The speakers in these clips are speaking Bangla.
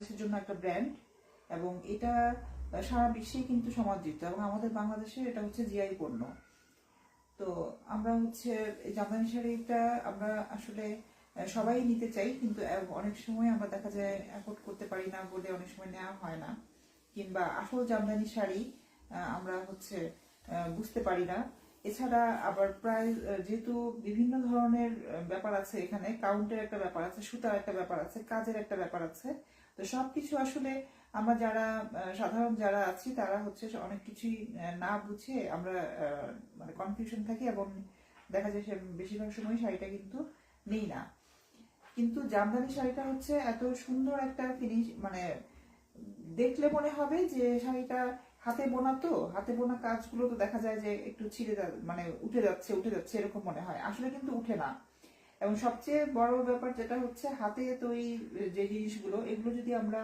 বাংলাদেশের জন্য একটা ব্র্যান্ড এবং এটা সারা বিশ্বেই কিন্তু সমাদৃত এবং আমাদের বাংলাদেশে এটা হচ্ছে জিআই পণ্য। তো আমরা হচ্ছে জামদানি শাড়িটা আমরা আসলে সবাই নিতে চাই কিন্তু অনেক সময় আমরা দেখা যায় অ্যাফোর্ড করতে পারি না বলে অনেক সময় নেওয়া হয় না। কিংবা আসল জামদানি শাড়ি আমরা হচ্ছে বুঝতে পারি না। এছাড়া আবার প্রায় যেহেতু বিভিন্ন ধরনের ব্যাপার আছে এখানে, কাউন্টের একটা ব্যাপার আছে, সুতার একটা ব্যাপার আছে, কাজের একটা ব্যাপার আছে তো সবকিছু আসলে আমরা যারা সাধারণ যারা আছি, তারা হচ্ছে অনেক কিছুই না বুঝে আমরা মানে কনফিউশন থাকি এবং দেখা যায় সে বেশিরভাগ সময় শাড়িটা কিন্তু নেই না। কিন্তু জামদানি শাড়িটা হচ্ছে এত সুন্দর একটা ফিনিশ মানে দেখলে মনে হবে যে শাড়িটা হাতে বোনা তো, হাতে বোনা কাজগুলো তো দেখা যায় যে একটু ছিঁড়ে মানে উঠে যাচ্ছে উঠে যাচ্ছে এরকম মনে হয়। আসলে কিন্তু উঠে না। এবং সবচেয়ে বড় ব্যাপার যেটা হচ্ছে, হাতে তৈরি যে জিনিসগুলো, এগুলো যদি আমরা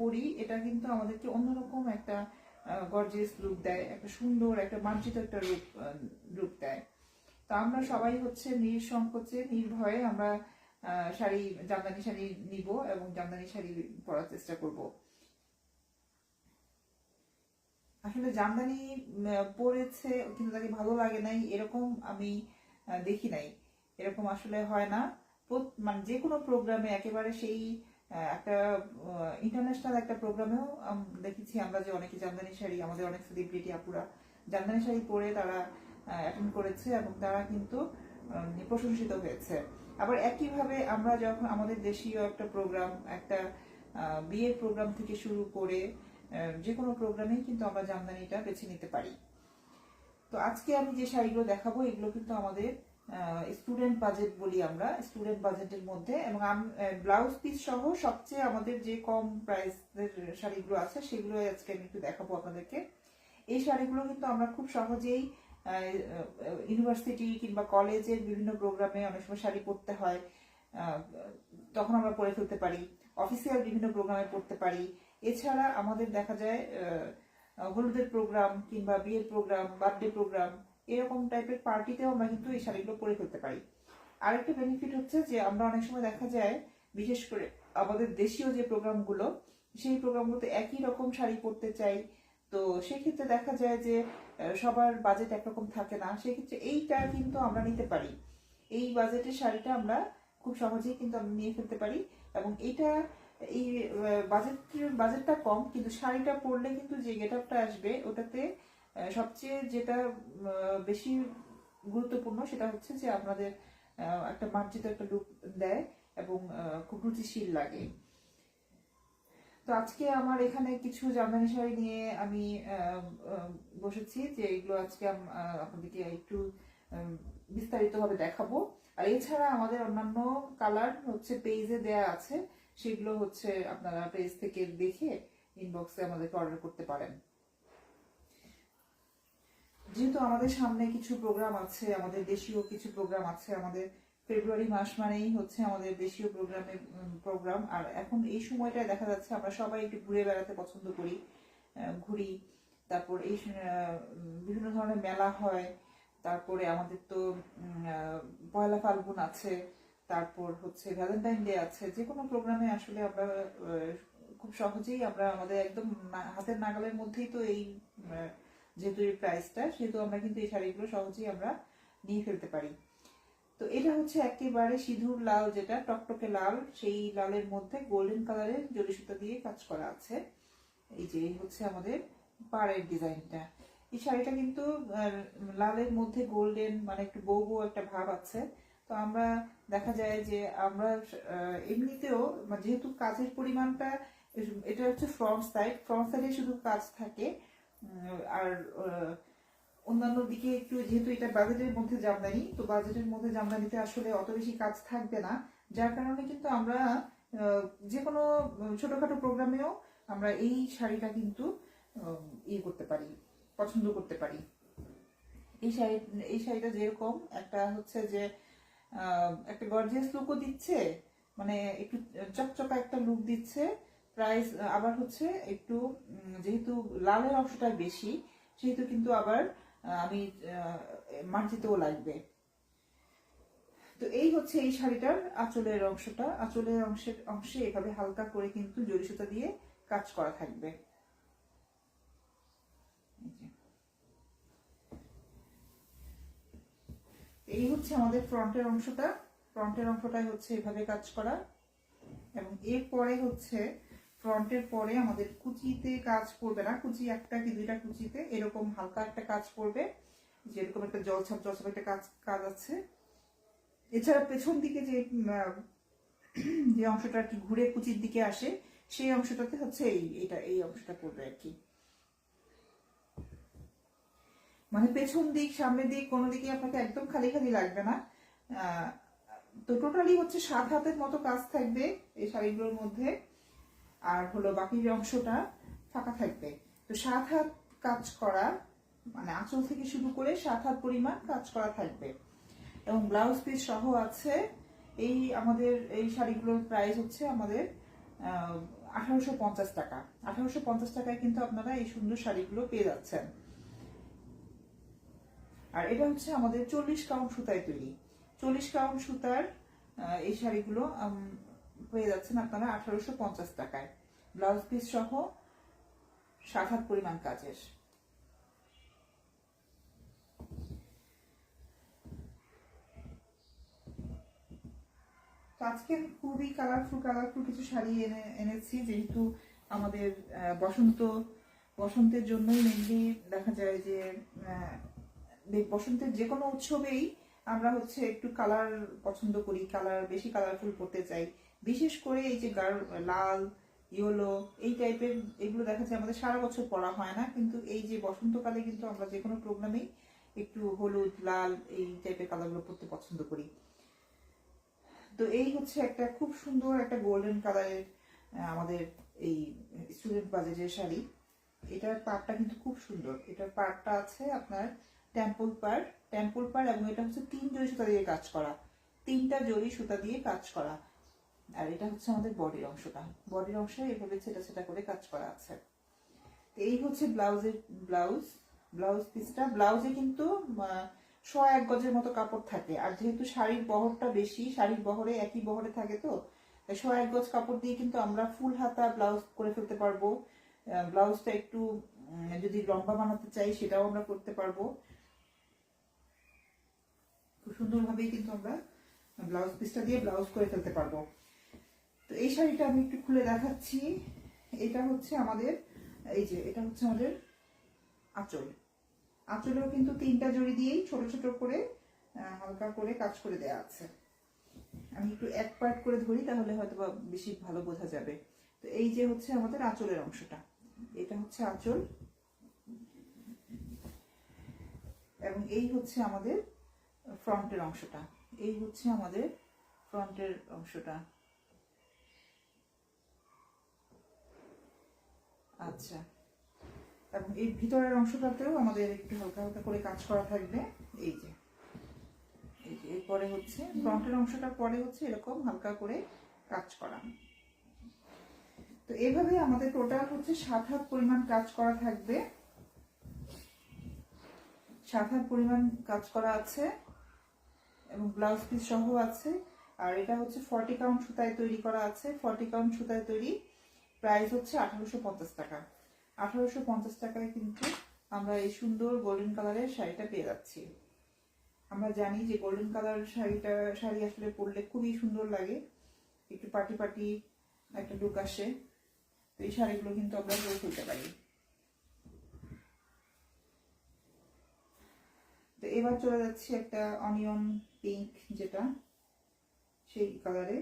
পরি, এটা কিন্তু আমাদেরকে অন্যরকম একটা গর্জিয়াস লুক দেয়, একটা সুন্দর, একটা মার্জিত একটা রূপ রূপ দেয়। তো আমরা সবাই হচ্ছে নিঃসংকোচে, নির্ভয়ে আমরা শাড়ি, জামদানি শাড়ি নিব এবং জামদানি শাড়ি পরার চেষ্টা করব। আসলে জামদানি পরেছে, কিন্তু তাকে ভালো লাগে নাই, এরকম আমি দেখি নাই। এরকম আসলে হয় না। মানে যে কোনো প্রোগ্রামে একেবারে সেই একটা ইন্টারন্যাশনাল একটা প্রোগ্রামেও দেখেছি আমরা যে অনেকে জামদানি শাড়ি, আমাদের অনেক সেলিব্রিটি আপুরা জামদানি শাড়ি পরে তারা অ্যাটেন্ড করেছে এবং তারা কিন্তু প্রশংসিত হয়েছে। আবার একইভাবে আমরা যখন আমাদের দেশীয় একটা প্রোগ্রাম একটা বিয়ের প্রোগ্রাম থেকে শুরু করে যে কোনো প্রোগ্রামেই কিন্তু আমরা জামদানিটা বেছে নিতে পারি। তো আজকে আমি যে শাড়িগুলো দেখাবো, এগুলো কিন্তু আমাদের স্টুডেন্ট বাজেট বলি আমরা স্টুডেন্ট বাজেটের মধ্যে, এবং ব্লাউজ পিস সহ সবচেয়ে আমাদের যে কম প্রাইসের শাড়িগুলো আছে সেগুলো আজকে আমি একটু দেখাবো আপনাদেরকে। এই শাড়িগুলো কিন্তু আমরা খুব সহজেই ইউনিভার্সিটি কিংবা কলেজের বিভিন্ন প্রোগ্রামে অনেক সময় শাড়ি পরতে হয়। তখন আমরা পরে ফেলতে পারি অফিসিয়াল বিভিন্ন প্রোগ্রামে পড়তে পারি। এছাড়া আমাদের দেখা যায় হলুদের প্রোগ্রাম কিংবা বিয়ের প্রোগ্রাম বার্থডে প্রোগ্রাম এরকম টাইপের পার্টিতেও আমরা কিন্তু এই শাড়িগুলো পরে ফেলতে পারি। আরেকটা বেনিফিট হচ্ছে যে আমরা অনেক সময় দেখা যায়, বিশেষ করে আমাদের দেশীয় যে প্রোগ্রামগুলো, সেই প্রোগ্রামগুলোতে একই রকম শাড়ি পরতে চাই। তো সেক্ষেত্রে দেখা যায় যে সবার বাজেট একরকম থাকে না। সেক্ষেত্রে এইটা কিন্তু আমরা নিতে পারি। এই বাজেটের শাড়িটা আমরা খুব সহজেই কিন্তু আমরা নিয়ে ফেলতে পারি এবং এটা এই বাজেট বাজেটটা কম, কিন্তু শাড়িটা পরলে কিন্তু যে গেট আপটা আসবে, ওটাতে সবচেয়ে যেটা বেশি গুরুত্বপূর্ণ সেটা হচ্ছে যে আপনাদের একটা মার্জিত একটা লুক দেয় এবং খুব রুচিশীল লাগে। তো আজকে আমার এখানে কিছু জামদানি শাড়ি নিয়ে আমি বসেছি যে এগুলো আজকে আপনাদেরকে একটু বিস্তারিত ভাবে দেখাবো। আর এছাড়া আমাদের অন্যান্য কালার হচ্ছে পেজে দেয়া আছে, সেগুলো হচ্ছে আপনারা পেজ থেকে দেখে ইনবক্সে আমাদেরকে অর্ডার করতে পারেন। যেহেতু আমাদের সামনে কিছু প্রোগ্রাম আছে, আমাদের দেশীয় কিছু প্রোগ্রাম আছে, আমাদের ফেব্রুয়ারি মাস মানেই হচ্ছে আমাদের দেশীয় প্রোগ্রামের প্রোগ্রাম আর এখন এই সময়টায় দেখা যাচ্ছে আমরা সবাই একটু ঘুরে বেড়াতে পছন্দ করি ঘুরি। তারপর এই বিভিন্ন ধরনের মেলা হয়। তারপরে আমাদের তো পয়লা ফাল্গুন আছে। তারপর হচ্ছে ভ্যালেন্টাইন ডে আছে। যে কোনো প্রোগ্রামে আসলে আমরা খুব সহজেই আমরা আমাদের একদম হাতের নাগালের মধ্যেই তো এই যেহেতু এই প্রাইসটা সেহেতু আমরা কিন্তু এই শাড়িগুলো সহজেই আমরা নিয়ে ফেলতে পারি। তো এটা হচ্ছে একেবারে সিঁদুর লাল যেটা, টকটকে লাল, সেই লালের মধ্যে গোল্ডেন কালারের জরি সুতা দিয়ে কাজ করা আছে। এই যে হচ্ছে আমাদের পাড়ের ডিজাইনটা। এই শাড়িটা কিন্তু লালের মধ্যে গোল্ডেন মানে একটু বউ বউ একটা ভাব আছে। তো আমরা দেখা যায় যে আমরা এমনিতেও মানে যেহেতু কাজের পরিমাণটা, এটা হচ্ছে ফ্রন্ট সাইড ফ্রন্ট সাইডে শুধু কাজ থাকে। আর অন্যান্য দিকে একটু যেহেতু এটা বাজেটের মধ্যে জামদানি, তো বাজেটের মধ্যে জামদানিতে আসলে অত বেশি কাজ থাকবে না। যার কারণে কিন্তু আমরা যে কোনো ছোটখাটো প্রোগ্রামেও আমরা এই শাড়িটা কিন্তু ইয়ে করতে পারি, পছন্দ করতে পারি। এই শাড়ি, এই শাড়িটা যেরকম একটা হচ্ছে যে একটা গর্জিয়াস লুকও দিচ্ছে মানে একটু চকচকা একটা লুক দিচ্ছে প্রাইস আবার হচ্ছে একটু যেহেতু লালের অংশটা বেশি, সেহেতু কিন্তু আবার আমি মার্জিতও লাগবে। তো এই হচ্ছে এই শাড়িটার আঁচলের অংশটা। আঁচলের অংশের, অংশে এভাবে হালকা করে কিন্তু জড়ি সুতা দিয়ে কাজ করা থাকবে। এই হচ্ছে আমাদের ফ্রন্টের অংশটা। ফ্রন্টের অংশটাই হচ্ছে এভাবে কাজ করা। এবং এরপরে হচ্ছে ফ্রন্টের পরে আমাদের কুচিতে কাজ পড়বে না। কুচি একটা কি দুইটা কুচিতে এরকম হালকা একটা কাজ পড়বে যেরকম একটা জলছাপ জলছাপ একটা কাজ কাজ আছে। এছাড়া পেছন দিকে যে যে অংশটা আর কি ঘুরে কুচির দিকে আসে, সেই অংশটাতে হচ্ছে এই, এটা, এই অংশটা পড়বে আর কি। মানে পেছন দিক, সামনের দিক, কোনো দিকে আপনাকে একদম খালি খালি লাগবে না। তো টোটালি হচ্ছে সাত হাতের মতো কাজ থাকবে এই শাড়িগুলোর মধ্যে। আর হলো বাকি অংশটা ফাঁকা থাকবে। তো সাত হাত কাজ করা মানে আঁচল থেকে শুরু করে সাত হাত পরিমাণ কাজ করা থাকবে। এবং ব্লাউজ পিস সহ আছে, এই আমাদের, এই শাড়িগুলোর প্রাইস হচ্ছে আমাদের আঠারোশো পঞ্চাশ টাকা। আঠারোশো পঞ্চাশ টাকায় কিন্তু আপনারা এই সুন্দর শাড়িগুলো পেয়ে যাচ্ছেন। আর এটা হচ্ছে আমাদের চল্লিশ কাউন্ট সুতায় তৈরি। চল্লিশ কাউন্ট সুতার এই শাড়িগুলো পেয়ে যাচ্ছেন আপনারা আঠারোশো পঞ্চাশ টাকায়। ব্লাউজ পিস সহ সাত হাত পরিমাণ কাজের। তো আজকে খুবই কালারফুল কালারফুল কিছু শাড়ি এনে, এনেছি, যেহেতু আমাদের বসন্ত, বসন্তের জন্যই মেনলি দেখা যায় যে বসন্তের যে কোনো উৎসবেই আমরা হচ্ছে একটু কালার পছন্দ করি কালার বেশি কালারফুল করতে চাই। বিশেষ করে এই যে লাল, ইয়েলো, এই টাইপের এগুলো দেখা যায় আমাদের সারা বছর পরা হয় না, কিন্তু এই যে বসন্তকালে কিন্তু আমরা যে কোনো প্রোগ্রামেই একটু হলুদ, লাল এই টাইপের কালারগুলো পরতে পছন্দ করি। তো এই হচ্ছে একটা খুব সুন্দর একটা গোল্ডেন কালারের আমাদের এই স্টুডেন্ট বাজেটের শাড়ি। এটার পাড়টা কিন্তু খুব সুন্দর। এটার পাড়টা আছে আপনার টেম্পল পাড় টেম্পল পাড় এবং এটা হচ্ছে তিন জরি সুতা দিয়ে কাজ করা। তিনটা জরি সুতা দিয়ে কাজ করা। আর এটা হচ্ছে আমাদের বডির অংশটা। বডির অংশে এভাবে ছেটা ছেটা করে কাজ করা আছে। এই হচ্ছে ব্লাউজের ব্লাউজ। ব্লাউজ পিসটা। ব্লাউজে কিন্তু আহ, এক গজের মতো কাপড় থাকে। আর যেহেতু শাড়ির বহরটা বেশি শাড়ির বহরে একই বহরে থাকে তো তাই শ এক গজ কাপড় দিয়ে কিন্তু আমরা ফুল হাতা ব্লাউজ করে ফেলতে পারব। ব্লাউজটা একটু যদি লম্বা বানাতে চাই সেটাও আমরা করতে পারব। খুব সুন্দরভাবেই কিন্তু আমরা ব্লাউজ পিসটা দিয়ে ব্লাউজ করে ফেলতে পারব। তো এই শাড়িটা আমি একটু খুলে দেখাচ্ছি। এটা হচ্ছে আমাদের, এই যে, এটা হচ্ছে আমাদের আঁচল। আঁচলেও কিন্তু তিনটা জড়ি দিয়েই ছোট ছোট করে হালকা করে কাজ করে দেয়া আছে। আমি একটু এক পার্ট করে ধরি, তাহলে হয়তো বা বেশি ভালো বোঝা যাবে। তো এই যে হচ্ছে আমাদের আঁচলের অংশটা। এটা হচ্ছে আঁচল। এবং এই হচ্ছে আমাদের ফ্রন্টের অংশটা। এই হচ্ছে আমাদের ফ্রন্টের অংশটা। আচ্ছা। এবং এই ভিতরের অংশটাতেও আমাদের একটু হালকা হালকা করে কাজ করা থাকবে। এই যে। এই যে, এরপরে হচ্ছে, ফ্রন্টের অংশটা পরে হচ্ছে এরকম হালকা করে কাজ করা। তো এভাবে আমাদের টোটাল হচ্ছে সাত হাত পরিমাণ কাজ করা থাকবে। সাত হাত পরিমাণ কাজ করা আছে এবং ব্লাউজ পিস সহ আছে। আর এটা হচ্ছে ফর্টি কাউন্ট সুতায় তৈরি করা আছে। ফর্টি কাউন্ট সুতায় তৈরি প্রাইস হচ্ছে আঠারোশো পঞ্চাশ টাকা। আঠারোশো পঞ্চাশ টাকায় কিন্তু আমরা এই সুন্দর গোল্ডেন কালারের শাড়িটা পেয়ে যাচ্ছি। আমরা জানি যে গোল্ডেন কালার শাড়িটা, শাড়ি আসলে পরলে খুবই সুন্দর লাগে। একটু পাটি পাটি, একটা লুক আসে। তো এই শাড়িগুলো কিন্তু আমরা পরে ফেলতে পারি। তো এবার চলে যাচ্ছি একটা অনিয়ন পিঙ্ক যেটা, সেই কালারে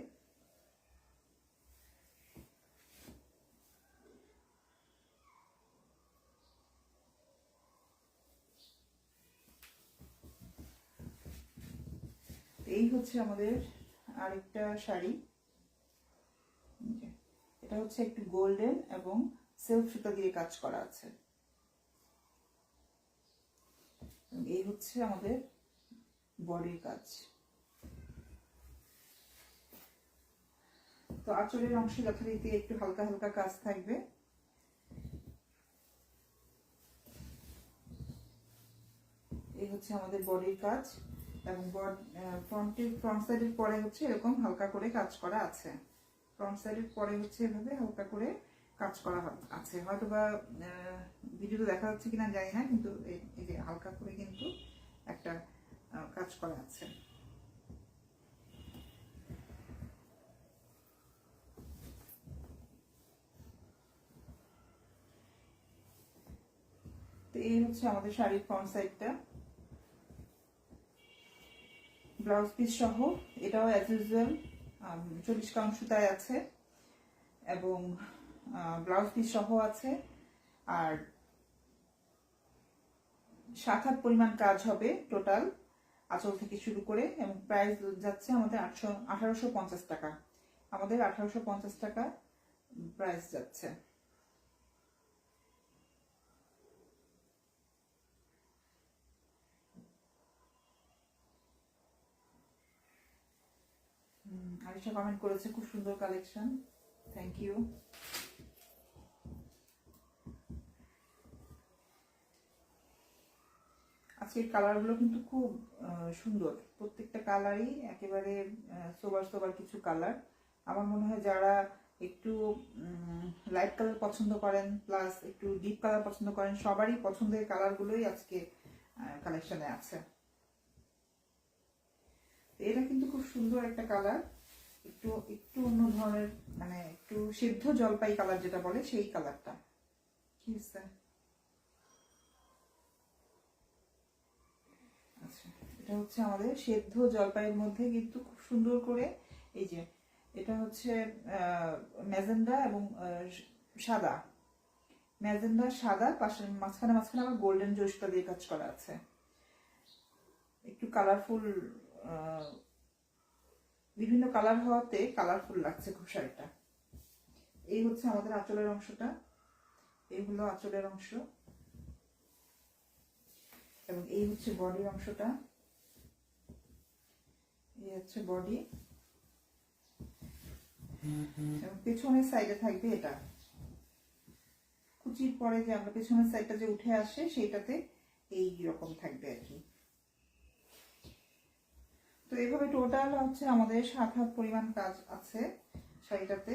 এই হচ্ছে আমাদের আরেকটা শাড়ি। এটা হচ্ছে একটু গোল্ডেন এবং সিল্ক সুতা দিয়ে কাজ করা আছে। এই হচ্ছে আমাদের বডির কাজ। তো আঁচলের অংশে যথারীতি একটু হালকা হালকা কাজ থাকবে। এই হচ্ছে আমাদের বডির কাজ। এবং ফ্রন্টের ফ্রন্ট সাইডের পরে হচ্ছে এরকম হালকা করে কাজ করা আছে। ফ্রন্ট সাইডের পরে হচ্ছে এভাবে হালকা করে কাজ করা আছে। হয়তো বা ভিডিওতে দেখা যাচ্ছে কিনা জানি না, কিন্তু এই যে হালকা করে কিন্তু একটা কাজ করা আছে। তো এই হচ্ছে আমাদের শাড়ির ফ্রন্ট সাইডটা ব্লাউজ পিস সহ, এটাও অ্যাজ ইউজুয়াল চল্লিশ কাউন্ট সুতায় আছে, এবং ব্লাউজ পিস সহ আছে, আর সাত হাত পরিমাণ কাজ হবে টোটাল আঁচল থেকে শুরু করে, এবং প্রাইস যাচ্ছে আমাদের আটশো, আঠারোশো টাকা। আমাদের আঠারোশো পঞ্চাশ টাকা প্রাইস যাচ্ছে হুম, আরিশা কমেন্ট করেছে, খুব সুন্দর কালেকশন থ্যাংক ইউ আজকের কালারগুলো কিন্তু খুব সুন্দর। প্রত্যেকটা কালারই একেবারে সোবার সোবার কিছু কালার আমার মনে হয় যারা একটু লাইট কালার পছন্দ করেন প্লাস একটু ডিপ কালার পছন্দ করেন, সবারই পছন্দের কালারগুলোই আজকে কালেকশনে আছে। এটা কিন্তু খুব সুন্দর একটা কালার একটু একটু অন্য ধরনের মানে একটু সিদ্ধ জলপাই কালার যেটা বলে সেই কালারটা কি আচ্ছা এটা হচ্ছে আমাদের সেদ্ধ জলপাইয়ের মধ্যে কিন্তু খুব সুন্দর করে এই যে, এটা হচ্ছে ম্যাজেন্ডা এবং সাদা। ম্যাজেন্ডা, সাদা, পাশে, মাঝখানে মাঝখানে আবার গোল্ডেন জোসটা দিয়ে কাজ করা আছে। একটু কালারফুল বিভিন্ন কালার হওয়াতে কালারফুল লাগছে খুব শাড়িটা। এই হচ্ছে আমাদের আঁচলের অংশটা। এই হলো আঁচলের অংশ। এবং এই হচ্ছে বডির অংশটা। এই হচ্ছে বডি। এবং পেছনের সাইডে থাকবে এটা। কুচির পরে যে আমরা পেছনের সাইডটা যে উঠে আসে, সেইটাতে এই রকম থাকবে আর কি। তো এইভাবে টোটাল হচ্ছে আমাদের সাত হাত পরিমাণ কাজ আছে শাড়িটাতে।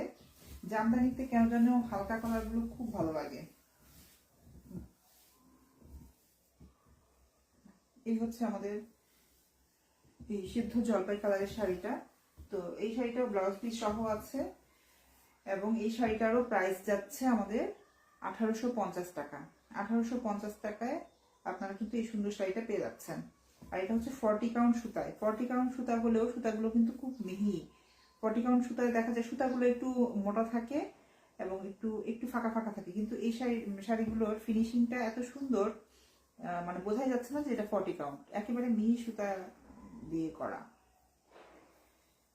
জামদানিতে কেন যেন হালকা কালারগুলো খুব ভালো লাগে। এই হচ্ছে আমাদের এই সিদ্ধ জলপাই কালারের শাড়িটা। তো এই শাড়িটা ব্লাউজ পিস সহ আছে এবং এই শাড়িটারও প্রাইস যাচ্ছে আমাদের আঠারোশো পঞ্চাশ টাকা। আঠারোশো পঞ্চাশ টাকায় আপনারা কিন্তু এই সুন্দর শাড়িটা পেয়ে যাচ্ছেন। আর এটা হচ্ছে ফর্টি কাউন্ট সুতায়। ফর্টি কাউন্ট সুতা হলেও সুতাগুলো কিন্তু খুব মিহি। ফর্টি কাউন্ট সুতায় দেখা যায় সুতাগুলো একটু মোটা থাকে এবং একটু একটু ফাঁকা ফাঁকা থাকে। কিন্তু এই শাড়ি, শাড়িগুলোর ফিনিশিংটা এত সুন্দর মানে বোঝাই যাচ্ছে না যে এটা ফর্টি কাউন্ট একেবারে মিহি সুতা দিয়ে করা।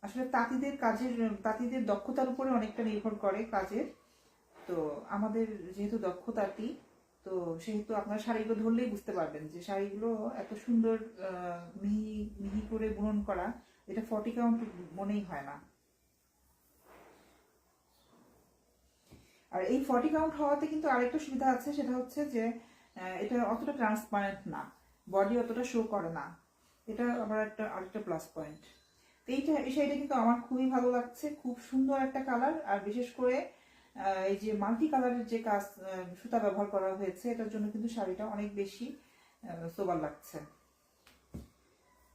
আসলে তাঁতিদের কাজের, তাঁতিদের দক্ষতার উপরে অনেকটা নির্ভর করে কাজের। তো আমাদের যেহেতু দক্ষতাটি তো সেহেতু আপনার শাড়িগুলো ধরলেই বুঝতে পারবেন যে শাড়িগুলো এত সুন্দর মিহি মিহি করে বুনন করা, এটা ফর্টি কাউন্ট মনেই হয় না। আর এই ফর্টি কাউন্ট হওয়াতে কিন্তু আরেকটা সুবিধা আছে, সেটা হচ্ছে যে এটা অতটা ট্রান্সপারেন্ট না বডি অতটা শো করে না। এটা আমার একটা, আরেকটা প্লাস পয়েন্ট তো এইটা, এই শাড়িটা কিন্তু আমার খুবই ভালো লাগছে, খুব সুন্দর একটা কালার আর বিশেষ করে এই যে মাল্টি কালারের যে কাজ সুতা ব্যবহার করা হয়েছে, এটার জন্য কিন্তু শাড়িটা অনেক বেশি সোবার লাগছে।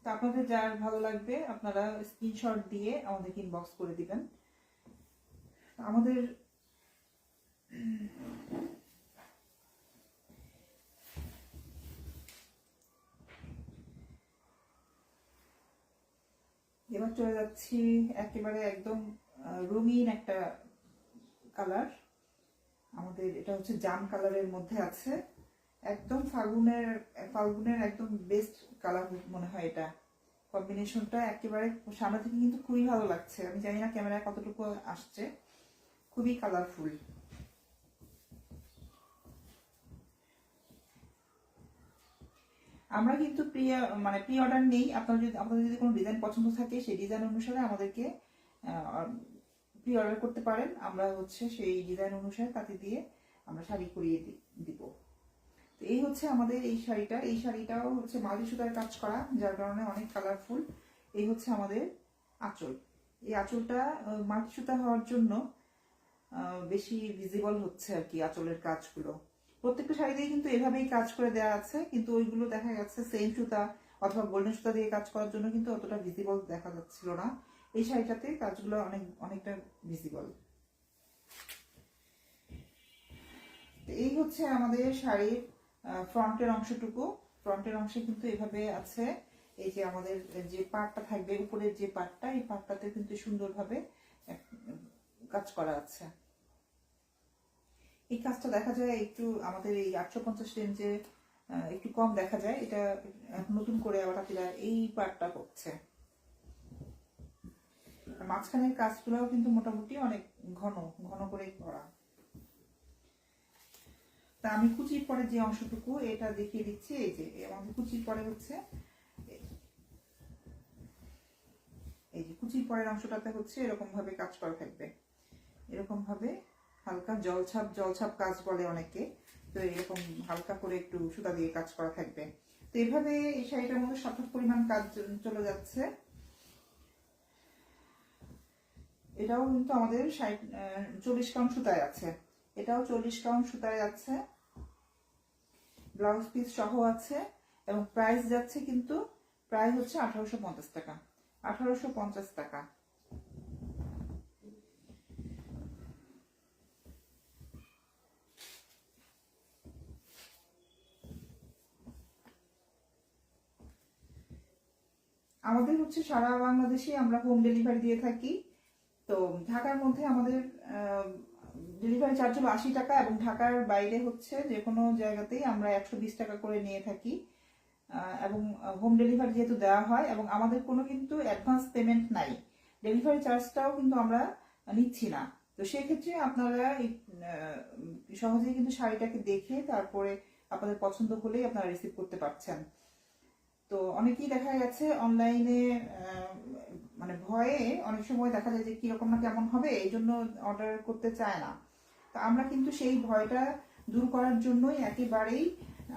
তো আপনাদের যার ভালো লাগবে, আপনারা স্ক্রিনশট দিয়ে আমাদেরকে ইনবক্স করে দিবেন। আমাদের এবার চলে যাচ্ছি, একেবারে একদম রঙিন একটা কালার। আমাদের এটা হচ্ছে জাম কালারের মধ্যে আছে। একদম ফাল্গুনের ফাল্গুনের একদম বেস্ট কালার মনে হয় এটা। কম্বিনেশনটা একেবারে সামনে থেকে কিন্তু খুবই ভালো লাগছে। আমি জানি না ক্যামেরায় কতটুকু আসছে। খুবই কালারফুল আমরা কিন্তু প্রি মানে প্রি অর্ডার নেই। আপনার যদি, আপনাদের যদি কোনো ডিজাইন পছন্দ থাকে, সেই ডিজাইন অনুসারে আমাদেরকে প্রি অর্ডার করতে পারেন। আমরা হচ্ছে সেই ডিজাইন অনুসারে তাতে দিয়ে আমরা শাড়ি করিয়ে দিব। তো এই হচ্ছে আমাদের এই শাড়িটা। এই শাড়িটাও হচ্ছে মালি সুতার কাজ করা, যার কারণে অনেক কালারফুল এই হচ্ছে আমাদের আঁচল। এই আঁচলটা মাল্টি সুতা হওয়ার জন্য বেশি ভিজিবল হচ্ছে আর কি আঁচলের কাজগুলো। প্রত্যেকটা শাড়িতেই কিন্তু এভাবেই কাজ করে দেওয়া আছে, কিন্তু ওইগুলো দেখা যাচ্ছে সেম সুতা অথবা গোল্ডেন সুতা দিয়ে কাজ করার জন্য কিন্তু অতটা ভিজিবল দেখা যাচ্ছিল না। এই শাড়িটাতে কাজগুলো অনেক, অনেকটা ভিজিবল এই হচ্ছে আমাদের শাড়ির ফ্রন্টের অংশটুকু। ফ্রন্টের অংশে কিন্তু এভাবে আছে। এই যে আমাদের যে পাটটা থাকবে, উপরের যে পাটটা, এই পাটটাতে কিন্তু সুন্দরভাবে কাজ করা আছে। এই কাজটা দেখা যায় একটু আমাদের এই আটশো পঞ্চাশ রেঞ্জে একটু কম দেখা যায়। এটা নতুন করে আবার হাতিরা এই পার্টটা করছে। মাঝখানের কাজগুলোও কিন্তু মোটামুটি অনেক ঘন ঘন করে করা। তা আমি কুচির পরে যে অংশটুকু, এটা দেখিয়ে দিচ্ছি, এই যে আমাদের কুচির পরে হচ্ছে, এই যে কুচির পরের অংশটাতে হচ্ছে এরকম ভাবে কাজ করা থাকবে। এরকম ভাবে হালকা জলছাপ জলছাপ কাজ বলে অনেকে, তো এরকম হালকা করে একটু সুতা দিয়ে কাজ করা থাকবে। তো এইভাবে এই শাড়িটার মধ্যে সঠিক পরিমাণ কাজ চলে যাচ্ছে। এটাও কিন্তু আমাদের ষাট চল্লিশ কাউন্ট সুতায় আছে। এটাও চল্লিশ কাউন্ট সুতায় আছে। ব্লাউজ পিস সহ আছে এবং প্রাইস যাচ্ছে কিন্তু প্রায় হচ্ছে আঠারোশো পঞ্চাশ টাকা। আঠারোশো পঞ্চাশ টাকা। আমাদের হচ্ছে সারা বাংলাদেশে আমরা হোম ডেলিভারি দিয়ে থাকি। তো ঢাকার মধ্যে আমাদের ডেলিভারি চার্জ হলো আশি টাকা এবং ঢাকার বাইরে হচ্ছে যে কোনো জায়গাতেই আমরা একশো বিশ টাকা করে নিয়ে থাকি। এবং হোম ডেলিভারি যেহেতু দেওয়া হয় এবং আমাদের কোনো কিন্তু অ্যাডভান্স পেমেন্ট নাই। ডেলিভারি চার্জটাও কিন্তু আমরা নিচ্ছি না। তো সেক্ষেত্রে আপনারা সহজেই কিন্তু শাড়িটাকে দেখে তারপরে আপনাদের পছন্দ হলেই আপনারা রিসিভ করতে পারছেন। তো অনেকেই দেখা গেছে অনলাইনে মানে ভয়ে অনেক সময় দেখা যায় যে কীরকম না কেমন হবে, এই জন্য অর্ডার করতে চায় না। তো আমরা কিন্তু সেই ভয়টা দূর করার জন্যই একেবারেই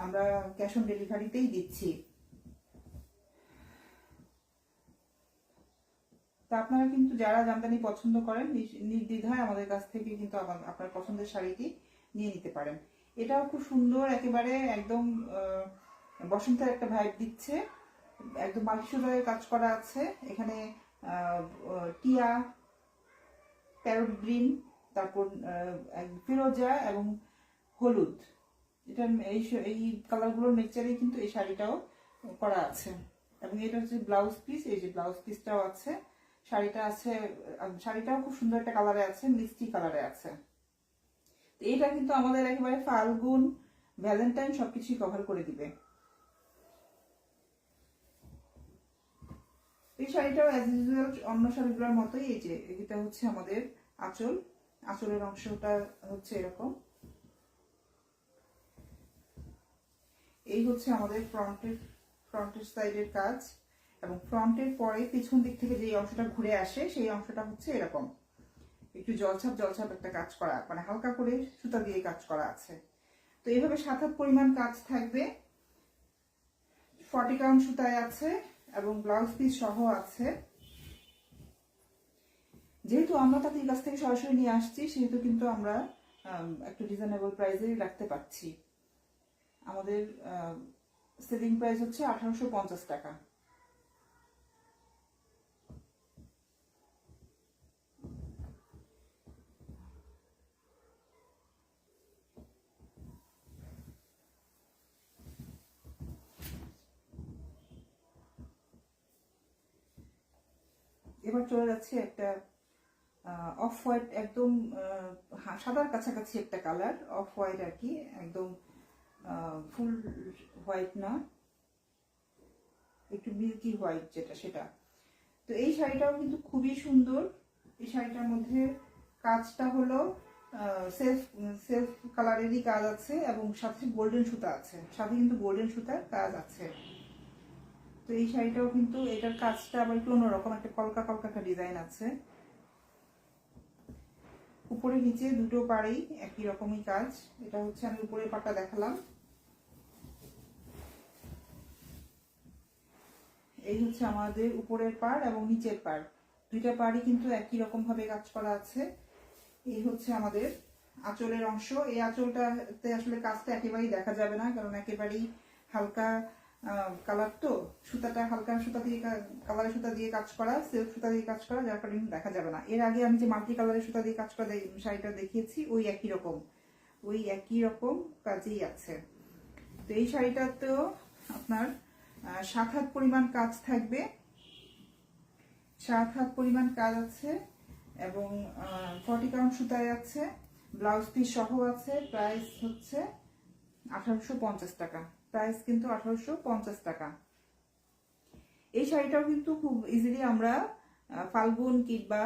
আমরা ক্যাশ অন ডেলিভারিতেই দিচ্ছি। তা আপনারা কিন্তু যারা জামদানি পছন্দ করেন নির্দ্বিধায় আমাদের কাছ থেকে কিন্তু আপনার পছন্দের শাড়িটি নিয়ে নিতে পারেন। এটাও খুব সুন্দর, একেবারে একদম বসন্তের একটা ভাইব দিচ্ছে। একদম মাল্টিসুরের কাজ করা আছে। এখানে টিয়া প্যারট গ্রিন তারপর ফিরোজা এবং হলুদ। এটা এই এই কালারগুলোর মিক্সচারেই কিন্তু এই শাড়িটাও করা আছে। এবং এটা হচ্ছে ব্লাউজ পিস এই যে ব্লাউজ পিসটাও আছে। শাড়িটা আছে শাড়িটাও খুব সুন্দর একটা কালারে আছে, মিষ্টি কালারে আছে। তো এটা কিন্তু আমাদের একেবারে ফাল্গুন ভ্যালেন্টাইন সবকিছুই কভার করে দিবে। এই শাড়িটাও অ্যাজ ইউজুয়াল অন্য শাড়িগুলোর মতোই, এই যে এটা হচ্ছে আমাদের আঁচল। আঁচলের অংশটা হচ্ছে এরকম। এই হচ্ছে আমাদের ফ্রন্টের ফ্রন্টের সাইডের কাজ। এবং ফ্রন্টের পরে পিছন দিক থেকে যে অংশটা ঘুরে আসে, সেই অংশটা হচ্ছে এরকম। একটু জলছাপ জলছাপ একটা কাজ করা মানে হালকা করে সুতা দিয়ে কাজ করা আছে। তো এইভাবে সাত হাত পরিমাণ কাজ থাকবে। ফর্টি কাউন্ট সুতায় আছে। এবং ব্লাউজ পিস সহ আছে। যেহেতু আমরা তাদের কাছ থেকে সরাসরি নিয়ে আসছি সেহেতু কিন্তু আমরা আম, একটু রিজনেবল প্রাইসে রাখতে পারছি। আমাদের সেলিং প্রাইস হচ্ছে আঠারোশো পঞ্চাশ টাকা। এবার চলে যাচ্ছে একটা অফ হোয়াইট একদম সাদার কাছাকাছি একটা কালার অফ হোয়াইট আর কি, একদম ফুল হোয়াইট না, একটু মিল্কি হোয়াইট যেটা সেটা। তো এই শাড়িটাও কিন্তু খুবই সুন্দর। এই শাড়িটার মধ্যে কাজটা হলো সেলফ সেলফ কালারেরই কাজ আছে এবং সাথে গোল্ডেন সুতা আছে। সাথে কিন্তু গোল্ডেন সুতার কাজ আছে। তো এই শাড়িটাও কিন্তু এটার কাজটা আবার একটু অন্যরকম, একটা কলকা কলকা একটা ডিজাইন আছে। উপরে নিচে দুটো পাড়েই একই রকমই কাজ। এটা হচ্ছে আমি উপরে পাটা দেখালাম। এই হচ্ছে আমাদের উপরের পাড় এবং নিচের পাড়। দুইটা পাড়ই কিন্তু একই রকম ভাবে কাজ করা আছে। এই হচ্ছে আমাদের আঁচলের অংশ। এই আঁচলটাতে আসলে কাজটা একেবারেই দেখা যাবে না, কারণ একেবারেই হালকা কালার তো সুতাটা হালকা সুতা দিয়ে কালারের সুতা দিয়ে কাজ করা সিল্ক সুতা দিয়ে কাজ করা, যার কারণে দেখা যাবে না। এর আগে আমি যে মাল্টি কালারের সুতা দিয়ে কাজ করা শাড়িটা দেখিয়েছি, ওই একই রকম। ওই একই রকম কাজেই আছে। তো এই শাড়িটাতেও আপনার সাত হাত পরিমাণ কাজ থাকবে। সাত হাত পরিমাণ কাজ আছে এবং ফর্টি কাউন্ট সুতায় আছে ব্লাউজ পিস সহ আছে প্রাইস হচ্ছে আঠারোশো পঞ্চাশ টাকা। প্রাইস কিন্তু আঠারোশো পঞ্চাশ টাকা। এই শাড়িটাও কিন্তু খুব ইজিলি আমরা ফাল্গুন কিংবা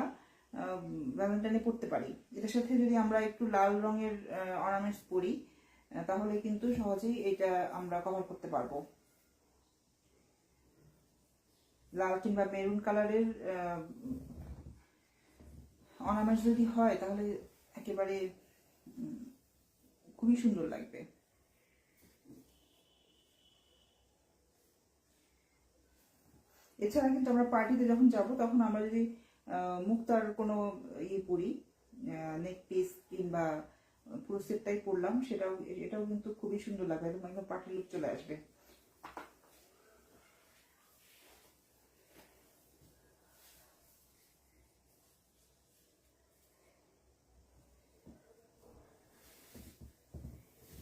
ভ্যালেন্টাইনে পরতে পারি। এটার সাথে যদি আমরা একটু লাল রঙের অর্নামেন্টস পরি তাহলে কিন্তু সহজেই এটা আমরা কভার করতে পারব। লাল কিংবা মেরুন কালারের অর্নামেন্টস যদি হয়, তাহলে একেবারে খুবই সুন্দর লাগবে। এছাড়া কিন্তু আমরা পার্টিতে যখন যাব, তখন আমরা যদি মুক্তার কোনো ইয়ে পরি নেক পিস কিংবা পুরো সেটটাই পরলাম, সেটাও, এটাও কিন্তু খুবই সুন্দর লাগবে। একদম একদম পার্টি লুক চলে আসবে।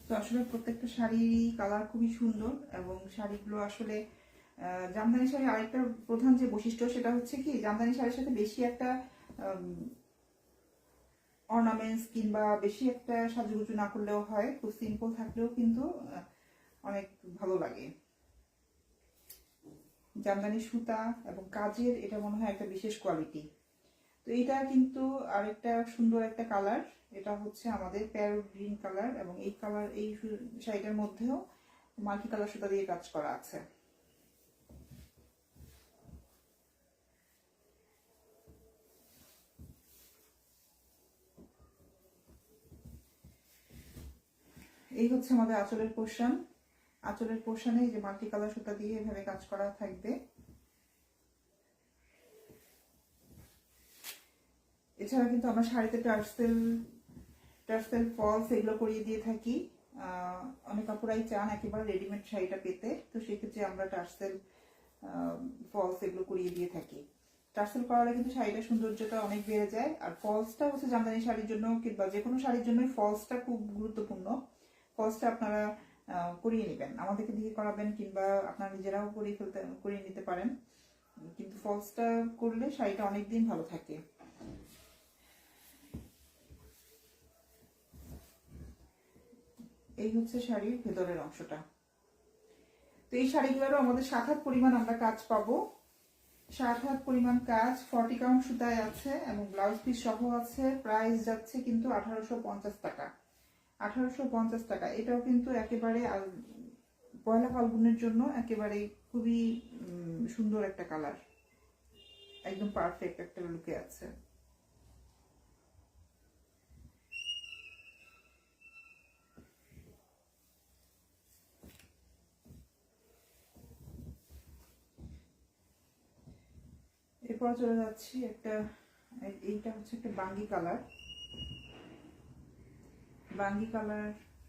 তো আসলে প্রত্যেকটা শাড়ি কালার খুবই সুন্দর এবং শাড়িগুলো আসলে জামদানি শাড়ি আরেকটা প্রধান যে বৈশিষ্ট্য সেটা হচ্ছে কি, জামদানি শাড়ির সাথে বেশি একটা অর্নামেন্টস কিংবা বেশি একটা সাজুগুজু না করলেও হয়, খুব সিম্পল থাকলেও কিন্তু অনেক ভালো লাগে। জামদানি সুতা এবং কাজের এটা মনে হয় একটা বিশেষ কোয়ালিটি তো এটা কিন্তু আরেকটা সুন্দর একটা কালার এটা হচ্ছে আমাদের প্যারোট গ্রিন কালার এবং এই কালার এই শাড়িটার মধ্যেও মাল্টি কালার সুতা দিয়ে কাজ করা আছে। এই হচ্ছে আমাদের আঁচলের পোর্শন আঁচলের পোর্শনে এই যে মাল্টি কালার সুতা দিয়ে এভাবে কাজ করা থাকবে। এছাড়া কিন্তু আমরা শাড়িতে টার্সেল টার্সেল ফলস এগুলো করিয়ে দিয়ে থাকি। অনেক কাপড়াই চান একেবারে রেডিমেড শাড়িটা পেতে, তো সেক্ষেত্রে আমরা টার্সেল ফলস এগুলো করিয়ে দিয়ে থাকি। টার্সেল করালে কিন্তু শাড়িটার সৌন্দর্যটা অনেক বেড়ে যায়। আর ফলসটা হচ্ছে জামদানি শাড়ির জন্য, কিংবা যে কোনো শাড়ির জন্যই ফলসটা খুব গুরুত্বপূর্ণ। ফলসটা আপনারা করিয়ে নেবেন। আমাদেরকে দিয়ে করাবেন কিংবা আপনারা নিজেরাও করিয়ে ফেলতে, করিয়ে নিতে পারেন। কিন্তু ফলসটা করলে শাড়িটা অনেকদিন ভালো থাকে। এই হচ্ছে শাড়ির ভেতরের অংশটা। তো এই শাড়িগুলোরও আমাদের সাত হাত পরিমাণ আমরা কাজ পাবো। সাত হাত পরিমাণ কাজ ফর্টি কাউন্ট সুতায় আছে এবং ব্লাউজ পিস সহ আছে। প্রাইস যাচ্ছে কিন্তু আঠারোশো পঞ্চাশ টাকা। আঠারোশো পঞ্চাশ টাকা। এটাও কিন্তু একেবারে পয়লা ফাল্গুনের জন্য একেবারে খুবই সুন্দর একটা কালার। একদম পারফেক্ট একটা লুকে আছে। এরপর চলে যাচ্ছি একটা, এই- এইটা হচ্ছে একটা বাঙ্গি কালার। বাঙ্গি কালার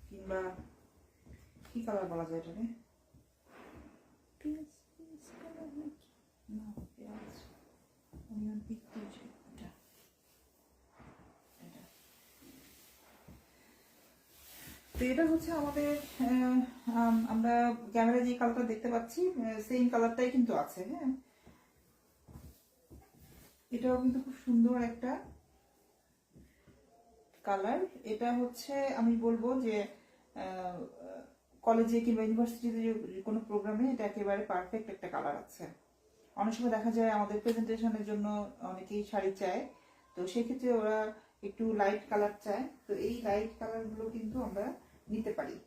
কিংবা কি কালার বলা যায় এটাকে? তো এটা হচ্ছে আমাদের আমরা ক্যামেরা যে কালারটা দেখতে পাচ্ছি সেম কালারটাই কিন্তু আছে হ্যাঁ? এটাও কিন্তু খুব সুন্দর একটা কালার। এটা হচ্ছে আমি বলব যে কলেজে কিংবা ইউনিভার্সিটিতে কোনো প্রোগ্রামে এটা একেবারে পারফেক্ট একটা কালার আছে। অনেক সময় দেখা যায় আমাদের প্রেজেন্টেশনের জন্য অনেকেই শাড়ি চায়, তো সেক্ষেত্রে ওরা একটু লাইট কালার চায়। তো এই লাইট কালারগুলো কিন্তু আমরা নিতে পারি।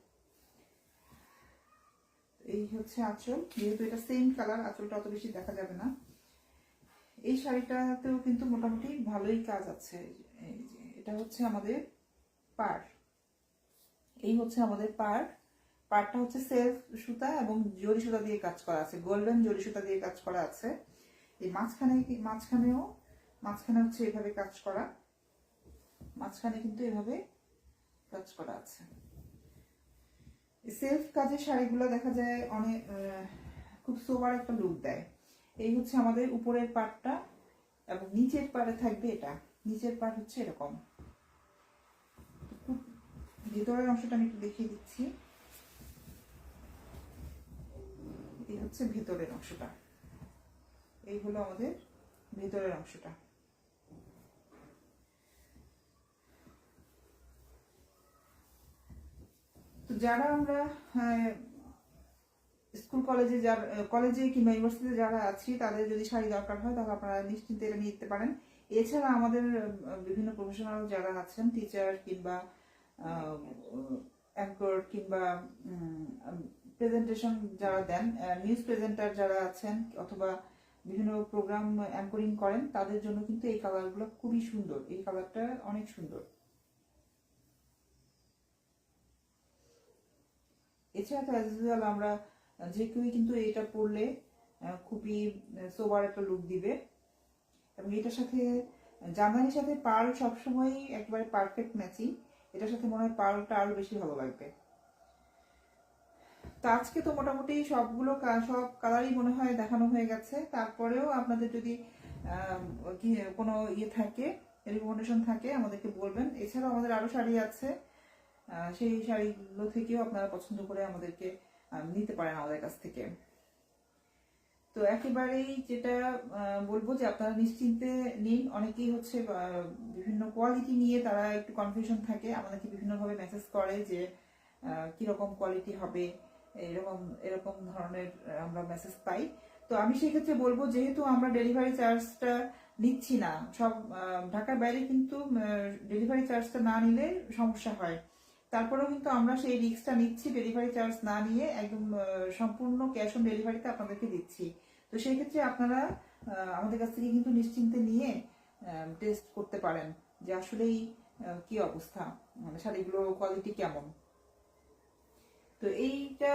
এই হচ্ছে আঁচল। যেহেতু এটা সেম কালার আঁচলটা অত বেশি দেখা যাবে না। এই শাড়িটাতেও কিন্তু মোটামুটি ভালোই কাজ আছে। এটা হচ্ছে আমাদের পার। এই হচ্ছে আমাদের পার। পার্টটা হচ্ছে সেলফ সুতা এবং জরি সুতা দিয়ে কাজ করা আছে। গোল্ডেন জরি সুতা দিয়ে কাজ করা আছে। এই মাঝখানে মাঝখানেও মাঝখানে হচ্ছে এভাবে কাজ করা। মাঝখানে কিন্তু এভাবে কাজ করা আছে। সেলফ কাজের শাড়িগুলো দেখা যায় অনেক খুব সোবার একটা লুক দেয়। এই হচ্ছে আমাদের উপরের পার্টটা এবং নিচের পাড়ে থাকবে এটা। নিচের পার্ট হচ্ছে এরকম। ভেতরের অংশটা আমি একটু দেখিয়ে দিচ্ছি। এই হচ্ছে ভেতরের অংশটা। এই হলো আমাদের ভেতরের অংশটা। তো যারা আমরা আহ, স্কুল কলেজে যারা কলেজে কিংবা ইউনিভার্সিটিতে যারা আছি তাদের যদি শাড়ি দরকার হয় তাহলে আপনারা নিশ্চিন্তে এটা নিতে পারেন। এছাড়া আমাদের বিভিন্ন প্রফেশনাল যারা আছেন টিচার কিংবা অ্যাঙ্কর কিংবা প্রেজেন্টেশন যারা দেন নিউজ প্রেজেন্টার যারা আছেন অথবা বিভিন্ন প্রোগ্রাম অ্যাঙ্করিং করেন, তাদের জন্য কিন্তু এই কালারগুলো খুবই সুন্দর। এই কালারটা অনেক সুন্দর। এছাড়া তো অ্যাজ ইউজুয়াল আমরা যে কেউই কিন্তু এটা পরলে খুবই সোবার একটা লুক দিবে। এবং এটার সাথে জামদানির সাথে পার সবসময় একবারে পারফেক্ট ম্যাচিং এটার সাথে মনে হয় পার্লটা আরও বেশি ভালো লাগবে। তো আজকে তো মোটামুটি সবগুলো সব কালারই মনে হয় দেখানো হয়ে গেছে। তারপরেও আপনাদের যদি কোনো ইয়ে থাকে রিকমেন্ডেশন থাকে, আমাদেরকে বলবেন। এছাড়াও আমাদের আরও শাড়ি আছে। সেই শাড়িগুলো থেকেও আপনারা পছন্দ করে আমাদেরকে নিতে পারেন আমাদের কাছ থেকে। তো একেবারেই যেটা বলব যে আপনারা নিশ্চিন্তে নিন। অনেকেই হচ্ছে বিভিন্ন কোয়ালিটি নিয়ে তারা একটু কনফিউশন থাকে। আমাদেরকে বিভিন্নভাবে মেসেজ করে যে কীরকম কোয়ালিটি হবে, এরকম এরকম ধরনের আমরা মেসেজ পাই। তো আমি সেক্ষেত্রে বলব, যেহেতু আমরা ডেলিভারি চার্জটা নিচ্ছি না, সব ঢাকার বাইরে কিন্তু ডেলিভারি চার্জটা না নিলে সমস্যা হয়। তারপরেও কিন্তু আমরা সেই রিস্কটা নিচ্ছি ডেলিভারি চার্জ না নিয়ে একদম সম্পূর্ণ ক্যাশ অন ডেলিভারিতে আপনাদেরকে দিচ্ছি। তো সেই ক্ষেত্রে আপনারা আমাদের কাছ থেকে কিন্তু নিশ্চিন্তে নিয়ে টেস্ট করতে পারেন যে আসলেই কি অবস্থা মানে শাড়িগুলো কোয়ালিটি কেমন? তো এইটা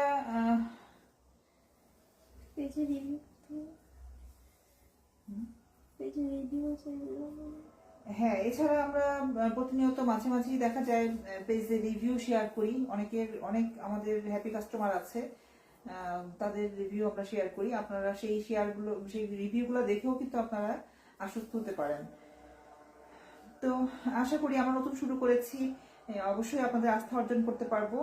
পেজে রিভিউ পেজে রিভিউ হ্যাঁ এছাড়া আমরা প্রতিনিয়ত মাঝে মাঝেই দেখা যায় পেজে রিভিউ শেয়ার করি। অনেকের, অনেক আমাদের হ্যাপি কাস্টমার আছে তাদের রিভিউ আমরা শেয়ার করি। আপনারা সেই শেয়ারগুলো সেই রিভিউগুলো দেখেও কিন্তু আপনারা আশ্বস্ত হতে পারেন। তো আশা করি আমরা নতুন শুরু করেছি। অবশ্যই আপনাদের আস্থা অর্জন করতে পারব।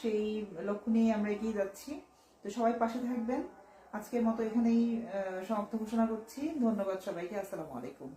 সেই লক্ষ্য নিয়ে আমরা এগিয়ে যাচ্ছি। তো সবাই পাশে থাকবেন। আজকের মতো এখানেই সমাপ্ত ঘোষণা করছি। ধন্যবাদ সবাইকে। আসসালামু আলাইকুম।